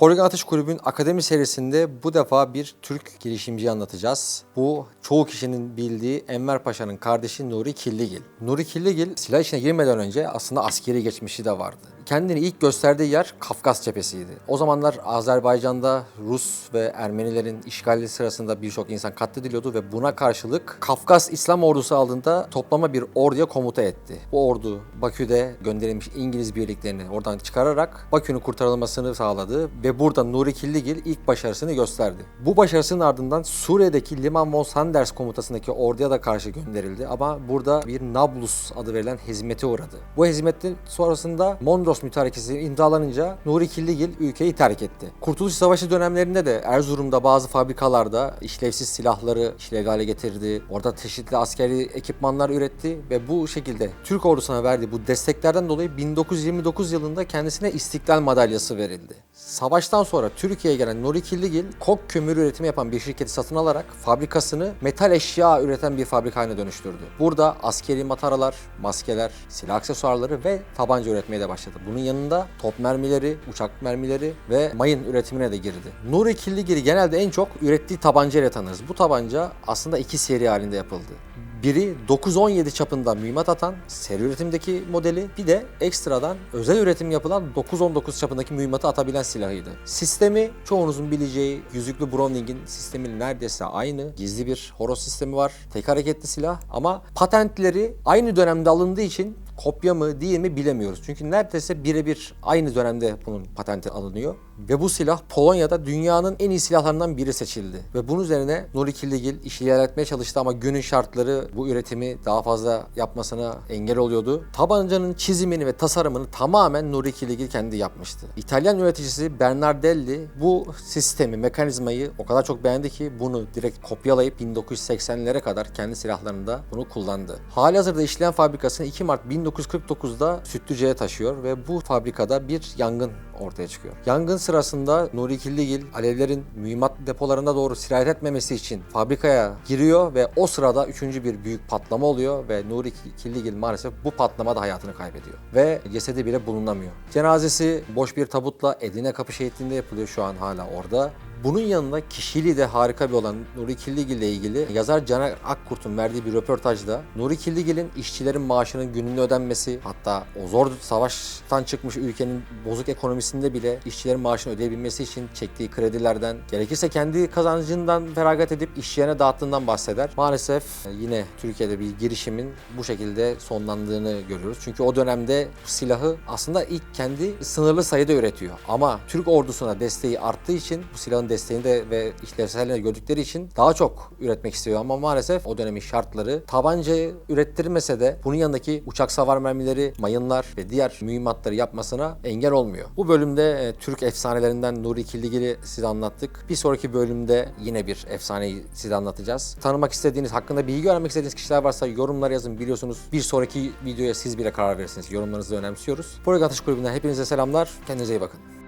Polygon Atış Kulübü'nün akademi serisinde bu defa bir Türk girişimciyi anlatacağız. Bu çoğu kişinin bildiği Enver Paşa'nın kardeşi Nuri Killigil. Nuri Killigil silah işine girmeden önce aslında askeri geçmişi de vardı. Kendini ilk gösterdiği yer Kafkas cephesiydi. O zamanlar Azerbaycan'da Rus ve Ermenilerin işgali sırasında birçok insan katlediliyordu ve buna karşılık Kafkas İslam ordusu aldığında toplama bir orduya komuta etti. Bu ordu Bakü'de gönderilmiş İngiliz birliklerini oradan çıkararak Bakü'nün kurtarılmasını sağladı ve burada Nuri Killigil ilk başarısını gösterdi. Bu başarısının ardından Suriye'deki Liman von Sanders komutasındaki orduya da karşı gönderildi ama burada bir Nablus adı verilen hizmete uğradı. Bu hizmetin sonrasında Mondros mütarekesi imzalanınca Nuri Killigil ülkeyi terk etti. Kurtuluş Savaşı dönemlerinde de Erzurum'da bazı fabrikalarda işlevsiz silahları hale getirdi. Orada çeşitli askeri ekipmanlar üretti ve bu şekilde Türk ordusuna verdiği bu desteklerden dolayı 1929 yılında kendisine İstiklal Madalyası verildi. Savaştan sonra Türkiye'ye gelen Nuri Killigil kok kömürü üretimi yapan bir şirketi satın alarak fabrikasını metal eşya üreten bir fabrika haline dönüştürdü. Burada askeri mataralar, maskeler, silah aksesuarları ve tabanca üretmeye de başladı. Bunun yanında top mermileri, uçak mermileri ve mayın üretimine de girdi. Nuri Killigil'i genelde en çok ürettiği tabanca ile tanırız. Bu tabanca aslında iki seri halinde yapıldı. Biri 9-17 çapında mühimmat atan seri üretimdeki modeli bir de ekstradan özel üretim yapılan 9-19 çapındaki mühimmatı atabilen silahıydı. Sistemi çoğunuzun bileceği yüzüklü Browning'in sistemi neredeyse aynı. Gizli bir horoz sistemi var. Tek hareketli silah ama patentleri aynı dönemde alındığı için kopya mı değil mi bilemiyoruz. Çünkü neredeyse birebir aynı dönemde bunun patenti alınıyor. Ve bu silah Polonya'da dünyanın en iyi silahlarından biri seçildi. Ve bunun üzerine Nuri Killigil işi ilerletmeye çalıştı ama günün şartları bu üretimi daha fazla yapmasına engel oluyordu. Tabancanın çizimini ve tasarımını tamamen Nuri Killigil kendi yapmıştı. İtalyan üreticisi Bernardelli bu sistemi, mekanizmayı o kadar çok beğendi ki bunu direkt kopyalayıp 1980'lere kadar kendi silahlarında bunu kullandı. Halihazırda işleyen fabrikasını 2 Mart 1949'da Sütlüce'ye taşıyor ve bu fabrikada bir yangın ortaya çıkıyor. Yangın sırasında Nuri Killigil alevlerin mühimmat depolarına doğru sirayet etmemesi için fabrikaya giriyor ve o sırada üçüncü bir büyük patlama oluyor ve Nuri Killigil maalesef bu patlamada hayatını kaybediyor. Ve cesedi bile bulunamıyor. Cenazesi boş bir tabutla Edirne Kapı Şehitliği'nde yapılıyor şu an hala orada. Bunun yanında kişiliği de harika bir olan Nuri Killigil ile ilgili yazar Caner Akkurt'un verdiği bir röportajda Nuri Killigil'in işçilerin maaşının gününde ödenmesi hatta o zor savaştan çıkmış ülkenin bozuk ekonomisinde bile işçilerin maaşını ödeyebilmesi için çektiği kredilerden gerekirse kendi kazancından feragat edip işçilerine dağıttığından bahseder. Maalesef yine Türkiye'de bir girişimin bu şekilde sonlandığını görüyoruz. Çünkü o dönemde silahı aslında ilk kendi sınırlı sayıda üretiyor. Ama Türk ordusuna desteği arttığı için bu silahın desteğini de ve işlevselliğini gördükleri için daha çok üretmek istiyor ama maalesef o dönemin şartları tabancayı ürettirmese de bunun yanındaki uçak savar mermileri, mayınlar ve diğer mühimmatları yapmasına engel olmuyor. Bu bölümde e, Türk efsanelerinden Nuri Killigil'i size anlattık. Bir sonraki bölümde yine bir efsaneyi size anlatacağız. Tanımak istediğiniz, hakkında bilgi öğrenmek istediğiniz kişiler varsa yorumlara yazın. Biliyorsunuz bir sonraki videoya siz bile karar verirsiniz. Yorumlarınızı önemsiyoruz. Polygon Atış Kulübü'nden hepinize selamlar. Kendinize iyi bakın.